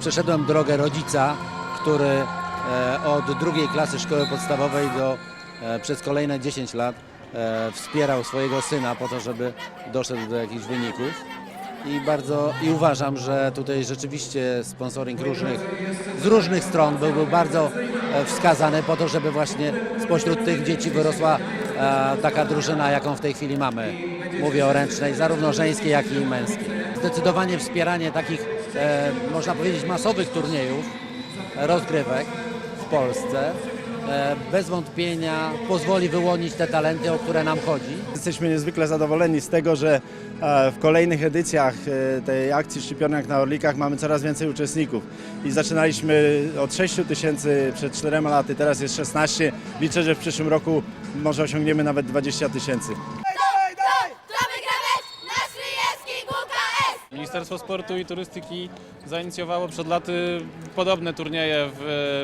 przeszedłem drogę rodzica, który e, od drugiej klasy szkoły podstawowej do e, przez kolejne 10 lat e, wspierał swojego syna po to, żeby doszedł do jakichś wyników. I bardzo i uważam, że tutaj rzeczywiście sponsoring różnych, z różnych stron byłby bardzo wskazany po to, żeby właśnie spośród tych dzieci wyrosła taka drużyna, jaką w tej chwili mamy. Mówię o ręcznej, zarówno żeńskiej, jak i męskiej. Zdecydowanie wspieranie takich, e, można powiedzieć, masowych turniejów, rozgrywek w Polsce e, bez wątpienia pozwoli wyłonić te talenty, o które nam chodzi. Jesteśmy niezwykle zadowoleni z tego, że e, w kolejnych edycjach e, tej akcji Szczepionek na Orlikach mamy coraz więcej uczestników. I zaczynaliśmy od 6 tysięcy przed 4 laty, teraz jest 16. Liczę, że w przyszłym roku może osiągniemy nawet 20 tysięcy. Ministerstwo Sportu i Turystyki zainicjowało przed laty podobne turnieje w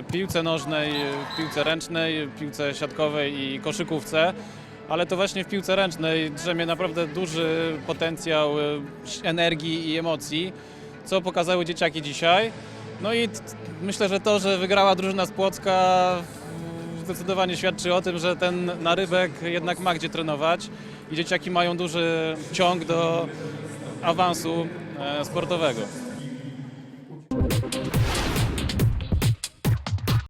e, piłce nożnej, w piłce ręcznej, piłce siatkowej i koszykówce. Ale to właśnie w piłce ręcznej drzemie naprawdę duży potencjał e, energii i emocji, co pokazały dzieciaki dzisiaj. No i myślę, że to, że wygrała drużyna z Płocka zdecydowanie świadczy o tym, że ten narybek jednak ma gdzie trenować i dzieciaki mają duży ciąg do awansu e, sportowego.